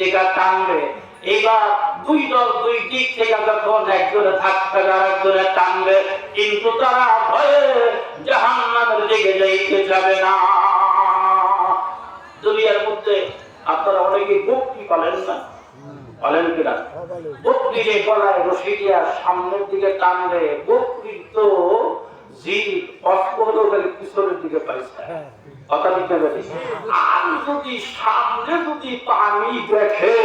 থেকে টানবে। এবার দুই দল, দুই দিক থেকে যখন একজনে ধাক্কা আর একজনে টানবে। কিন্তু তারা ভয়ে জাহান্নামের দিকে যাইতে যাবে না। দুনিয়ার মধ্যে আপনারা অনেকে ভক্তি পালেন না? বলেন কিনা? বকরিরে গলায় রশি দিয়া সামনের দিকে টানলে বকরির তো জীব অস্পদকের পিছনের দিকে পাইছে। কথা দিতে পারি আর যদি সামনে যদি পানি দেখে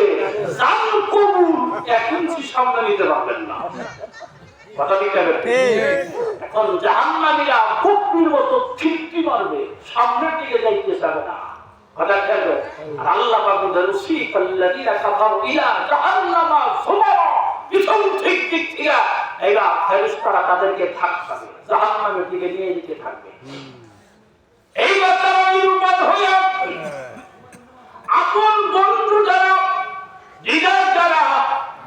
নিতে পারবেন না। এখন জাহান্নামীরা মতো ঠিকটি মারবে সামনের দিকে যাইতে না। আল্লাহ তাদেরকে থাকবে জাহান্নামের দিকে নিয়ে যেতে থাকবে এইবার তারা নিরুপায় হয়ে আপন বন্ধু যারা লিডার যারা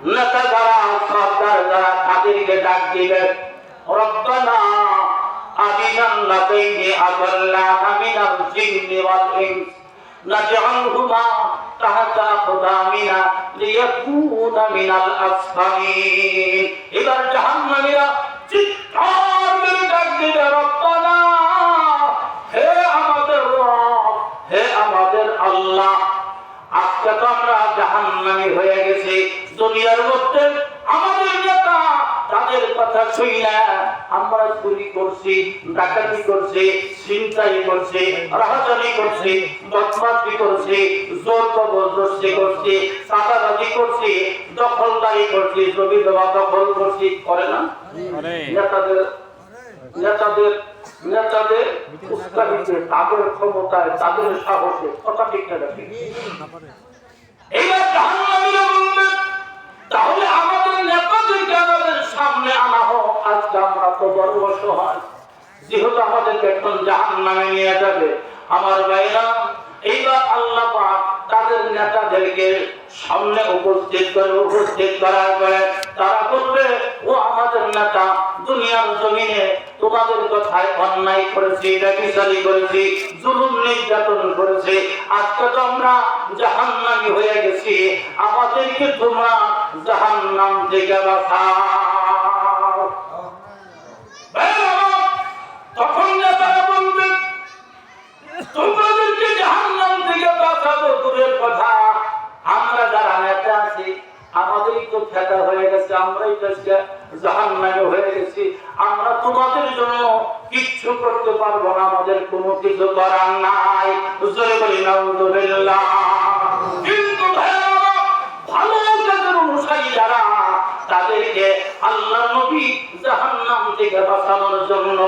নেতা যারা সর্দার যারা তাদেরকে ডাক দিবে রব্বানা أرنا الذين أضلانا من الجن والإنس نجعلهما تحت أقدامنا ليكون من الأسفلين এবার জাহান্নামীরা চিৎকার করে রব্বানা। হে আমাদের হে আমাদের আল্লাহ। আজকে তো আমরা জাহান্নামী হয়ে গেছি দুনিয়ার মধ্যে আমাদের নেতা তাদের কথা শুই না আমরা চুরি করছি ডাকাতি করছি চিন্তাই করছি রাহাজানি করছি বদমাশি করছি জোর জবরদস্তি করছি চাঁদাবাজি করছি দখলদারি করছি জমি জমা দখল করছি করে না? নেতাদের নেতাদের নেতাদের উস্কানিতে তাদের ক্ষমতায়, তাদের সাহসে, কথা ঠিক না এইবার জাহান্নামীরা বলবেন তাহলে আমাদের নেতাদেরকে আমাদের সামনে আনা হোক, আজকে আমরা তো বড় অসহায়। যেহেতু আমাদেরকে এখন জাহান নামে নিয়ে যাবে, আমার ভাইরা, এইবার আল্লাহ পাক তাদের নেতাদেরকে সামনে উপস্থিত করে, উপস্থিত করার পরে তারা বলবে, ও আমাদের নেতা, দুনিয়ার জমিনে তোমাদের কথায় অন্যায় করেছি ব্যবচারি করেছি, জুলুম নির্যাতন করেছে। আজকে তো আমরা নামি হয়ে গেছি। আমাদেরকে তোমরা জাহান্নাম থেকে বাঁচাও ভাইরা আমার, তখন নেতারা বলবে তোমাদেরকে জাহান্নাম থেকে বাঁচাবো দূরের কথা আমরা যারা নেতা আছি আমাদেরই তো ফেদা হয়ে গেছে আমরাই তো আজকে জাহান্নামে হয়ে গেছি আমরা তোমাদের জন্য কিচ্ছু করতে পারব না আমাদের কোনো কিছু করার নাই জোরে বলি নাউজুবিল্লাহ কিন্তু ভালো কাজের অনুসারী যারা তাদেরকে আল্লাহ নবী জাহান্নাম থেকে বাঁচানোর জন্য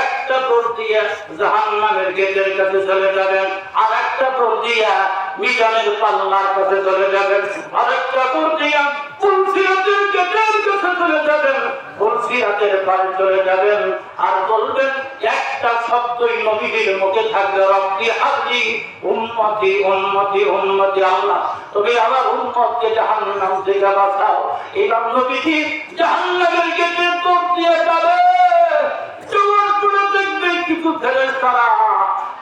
একটা দৌড় দিয়ে জাহান্নামের গেটের কাছে চলে যাবেন আর একটা দৌড় দিয়া মিজানের পাল্লার কাছে চলে যাবেন আর একটা দৌড় দিয়া কাছে চলে যাবেন তুলসিরাতের পারে চলে যাবেন। আর বলবেন, একটা শব্দই নবীদের মুখে থাকবে, রব্বি হাবলি উম্মতি উম্মতি উম্মতি আল্লাহ। তুমি আমার উম্মতকে জাহান্নাম থেকে বাঁচাও। এবার নবীজি জাহান্নামের গেটে দৌড় দিয়ে যাবে।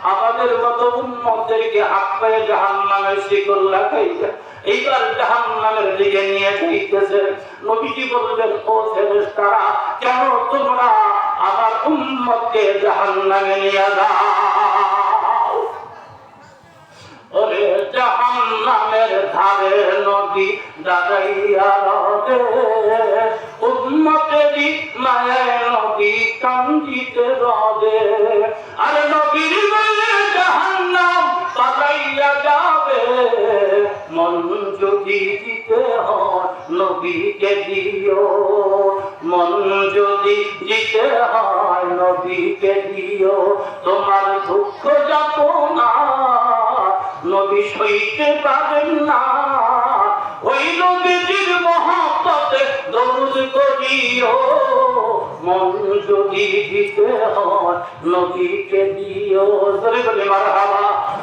আমাদের মতো উম্মতদেরকে হাত পায়ে জাহান্নামের শিকল লাগাইছে। এইবার জাহান্নামের দিকে নিয়ে যাইতেছে। নবীজি বলবেন ও ফেরেশতারা, কেন তোমরা আমার উম্মতকে জাহান্নামে নিয়ে যাও? ওরে জাহান্নামের ধারে নদী দাঁড়াইয়া রবে মায়ের নদী কান্দিতে রবে। আর নবীর বলে মন যদি দিতে হয়, নবীকে দিও। মন যদি দিতে হয়, নবীকে দিও। তোমার দুঃখ যাত না, নবী সইতে পারেন না। ওই নবীজির মহাপতে দরুদ করিও মন যদি দিতে হয়, নবীকে দিও। ধরে বলে, মারহাবা।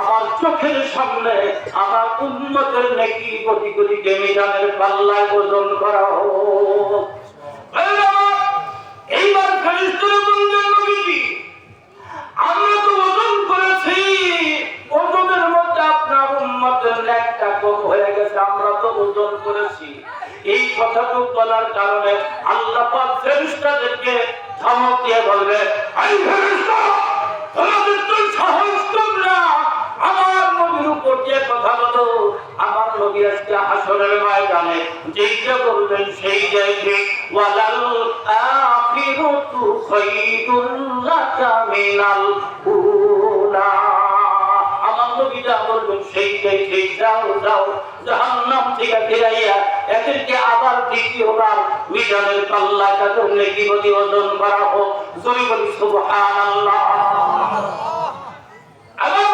আমার চোখের সামনে আমার উন্মতের নেকি গতি গতিকে মিজানের পাল্লায় ওজন করা হোক। এইবার বলবেন নবীজি, আমরা তো ওজন করেছি, ওজনের মধ্যে আপনার উন্মতের একটা কম হয়ে গেছে, আমরা তো ওজন করেছি। এই কথাটুকু বলার কারণে আল্লাহ পাক ফেরেশতাদেরকে ধমক দিয়ে বলবে এই ফেরেশতা, তোমাদের তো সাহস না আমার নবীর উপর যে কথা বলো। আমার নবী আজকে হাসরের ময়দানে যেইটা বলবেন সেই যাইবে ওয়ালাল আখিরাতু খায়রুল লাকা মিনাল উলা। আমার নবী যা বলবেন সেই যাই সেই যাও যাও জাহান্নাম থেকে ফিরাইয়া এদেরকে আবার দ্বিতীয়বার মিজানের পাল্লা কাদের নেকি বলি ওজন করা হোক। জোরে বলি সুবহানাল্লাহ। আমার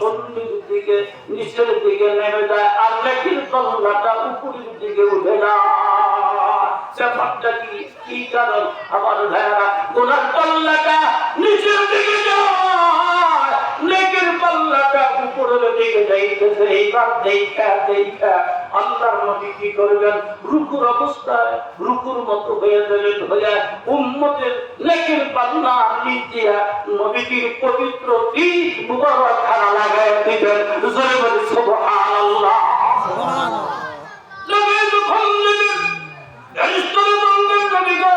সন্ধির দিকে, নিচের দিকে নেমে যায় আর নেকির পাল্লাটা উপরের দিকে উঠে যায়। ব্যাপারটা কি? কি কারণ? আমার ভাইয়ারা গোনার পাল্লাটা নিচের দিকে যায় নেকের পাল্লাটা উপরের দিকে যাইতেছে এইবার দেখা দেখা। আল্লাহর নবী কি করবেন? রুকুর অবস্থায় রুকুর মতো হয়ে যাবেন হয়ে উম্মতের নেকের পাল্লা নিচে নবীজির পবিত্র তীর মুবারক খানা লাগায় দিবেন। জোরে বলি সুবহানাল্লাহ। নবী যখন নেবেন ফেরেশতারা বলবেন, নবী গো,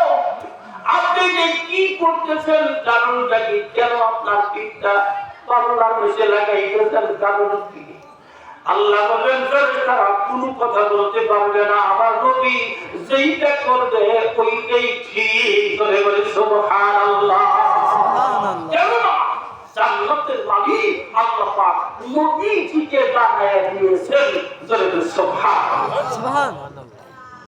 আপনি যে কি করতেছেন? কারণটা কি? কেন আপনার পিঠটা পাল্লার নিচে লাগাইতেছেন কারণ কি? আল্লাহ বলেন ফেরেশতারা কোনো কথা বলতে পারবে না। আমার নবী যেইটা করবে ওইটাই ঠিক। করে বলে সুবহানাল্লাহ। কেননা জান্নাতের মালিক আল্লাহ পাক নবীজিকে বানায় দিয়েছেন। জোরে সুবহানাল্লাহ। সুবহান